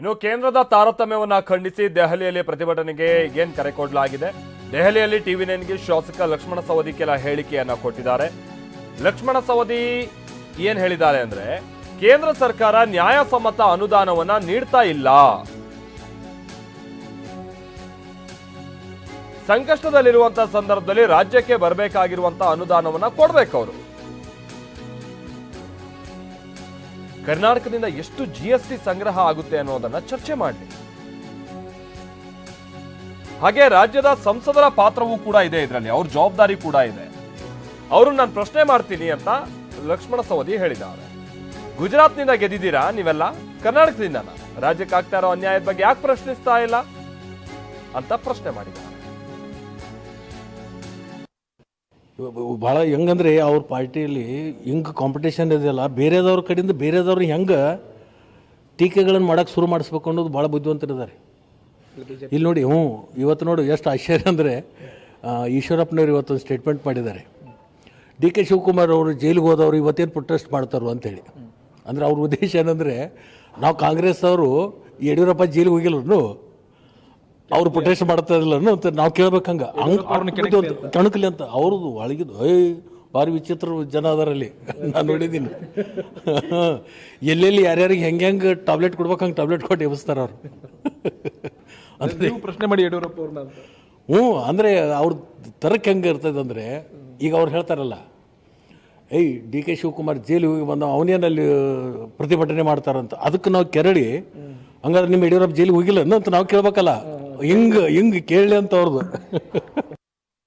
ಇನ್ನು ಕೇಂದ್ರದ ತಾರತಮ್ಯವನ್ನು ಖಂಡಿಸಿ ದೆಹಲಿಯಲ್ಲಿ ಪ್ರತಿಭಟನೆಗೆ ಏನ್ ಕರೆ ಕೊಡಲಾಗಿದೆ? ದೆಹಲಿಯಲ್ಲಿ ಟಿವಿ ನೈನ್ಗೆ ಶಾಸಕ ಲಕ್ಷ್ಮಣ ಸವದಿ ಕೆಲ ಹೇಳಿಕೆಯನ್ನ ಕೊಟ್ಟಿದ್ದಾರೆ. ಲಕ್ಷ್ಮಣ ಸವದಿ ಏನ್ ಹೇಳಿದ್ದಾರೆ ಅಂದ್ರೆ, ಕೇಂದ್ರ ಸರ್ಕಾರ ನ್ಯಾಯಸಮ್ಮತ ಅನುದಾನವನ್ನ ನೀಡ್ತಾ ಇಲ್ಲ. ಸಂಕಷ್ಟದಲ್ಲಿರುವಂತಹ ಸಂದರ್ಭದಲ್ಲಿ ರಾಜ್ಯಕ್ಕೆ ಬರಬೇಕಾಗಿರುವಂತಹ ಅನುದಾನವನ್ನ ಕೊಡಬೇಕು ಅವರು. ಕರ್ನಾಟಕದಿಂದ ಎಷ್ಟು ಜಿ ಎಸ್ ಟಿ ಸಂಗ್ರಹ ಆಗುತ್ತೆ ಅನ್ನೋದನ್ನ ಚರ್ಚೆ ಮಾಡಲಿ. ಹಾಗೆ ರಾಜ್ಯದ ಸಂಸದರ ಪಾತ್ರವೂ ಕೂಡ ಇದೆ ಇದರಲ್ಲಿ, ಅವ್ರ ಜವಾಬ್ದಾರಿ ಕೂಡ ಇದೆ. ಅವರು ನಾನು ಪ್ರಶ್ನೆ ಮಾಡ್ತೀನಿ ಅಂತ ಲಕ್ಷ್ಮಣ ಸವದಿ ಹೇಳಿದ್ದಾರೆ. ಗುಜರಾತ್ನಿಂದ ಗೆದ್ದಿದ್ದೀರಾ ನೀವೆಲ್ಲ? ಕರ್ನಾಟಕದಿಂದ ರಾಜ್ಯಕ್ಕಾಗ್ತಾ ಇರೋ ಅನ್ಯಾಯದ ಬಗ್ಗೆ ಯಾಕೆ ಪ್ರಶ್ನಿಸ್ತಾ ಇಲ್ಲ? ಅಂತ ಪ್ರಶ್ನೆ ಮಾಡಿದ್ದಾರೆ. ಭಾಳ ಹೆಂಗಂದ್ರೆ ಅವ್ರ ಪಾರ್ಟಿಯಲ್ಲಿ ಹಿಂಗೆ ಕಾಂಪಿಟೇಷನ್ ಇದೆಯಲ್ಲ ಬೇರೆದವ್ರ ಕಡೆಯಿಂದ ಬೇರೆದವ್ರು ಹೆಂಗೆ ಟೀಕೆಗಳನ್ನು ಮಾಡೋಕೆ ಶುರು ಮಾಡಿಸ್ಬೇಕು ಅನ್ನೋದು ಭಾಳ ಬುದ್ಧಿವಂತರಿದ್ದಾರೆ ಇಲ್ಲಿ ನೋಡಿ ಹ್ಞೂ ಇವತ್ತು ನೋಡಿ ಎಷ್ಟು ಆಶ್ಚರ್ಯ ಅಂದರೆ ಈಶ್ವರಪ್ಪನವ್ರು ಇವತ್ತೊಂದು ಸ್ಟೇಟ್ಮೆಂಟ್ ಮಾಡಿದ್ದಾರೆ. ಡಿ ಕೆ ಶಿವಕುಮಾರ್ ಅವರು ಜೈಲಿಗೆ ಹೋದವರು ಇವತ್ತೇನು ಪ್ರೊಟೆಸ್ಟ್ ಮಾಡ್ತಾರೋ ಅಂತೇಳಿ. ಅಂದರೆ ಅವ್ರ ಉದ್ದೇಶ ಏನಂದರೆ ನಾವು ಕಾಂಗ್ರೆಸ್ ಅವರು ಯಡಿಯೂರಪ್ಪ ಜೈಲಿಗೆ ಹೋಗಿಲ್ಲನು ಅವ್ರು ಪ್ರೊಟೆಸ್ಟ್ ಮಾಡ್ತಾ ಇರಲಿಲ್ಲ ಅಂತ ನಾವು ಕೇಳ್ಬೇಕು ಹಂಗೆ. ಕಣಕಲಿ ಅಂತ. ಅವ್ರದ್ದು ಒಳಗಿದ್ದು ಏಯ್ ಭಾರಿ ವಿಚಿತ್ರ ಜನ ಅದರಲ್ಲಿ. ನಾನು ನೋಡಿದ್ದೀನಿ. ಎಲ್ಲೆಲ್ಲಿ ಯಾರ್ಯಾರಿಗೆ ಹೆಂಗೆ ಹೆಂಗೆ ಟ್ಯಾಬ್ಲೆಟ್ ಕೊಡ್ಬೇಕು ಹಂಗೆ ಟ್ಯಾಬ್ಲೆಟ್ ಕೊಟ್ಟು ಎಬ್ಬಿಸ್ತಾರೆ ಅವರು. ಪ್ರಶ್ನೆ ಮಾಡಿ ಯಡಿಯೂರಪ್ಪ ಅವ್ರನ್ನ ಹ್ಞೂ ಅಂದರೆ ಅವ್ರ ತರಕ್ಕೆ ಹೆಂಗೆ ಇರ್ತದೆ ಅಂದರೆ ಈಗ ಅವ್ರು ಹೇಳ್ತಾರಲ್ಲ ಏಯ್ ಡಿ ಕೆ ಶಿವಕುಮಾರ್ ಜೈಲಿಗೆ ಹೋಗಿ ಬಂದ ಅವನೇನಲ್ಲಿ ಪ್ರತಿಭಟನೆ ಮಾಡ್ತಾರಂತ. ಅದಕ್ಕೆ ನಾವು ಕೆರಳಿ ಹಂಗಾದ್ರೆ ನಿಮ್ಮ ಯಡಿಯೂರಪ್ಪ ಜೈಲಿಗೆ ಹೋಗಿಲ್ಲ ಅಂತ ನಾವು ಕೇಳ್ಬೇಕಲ್ಲ. ಹಿಂಗೆ ಹಿಂಗೆ ಕೇಳಲಿ ಅಂತ ಅವ್ರದ್ದು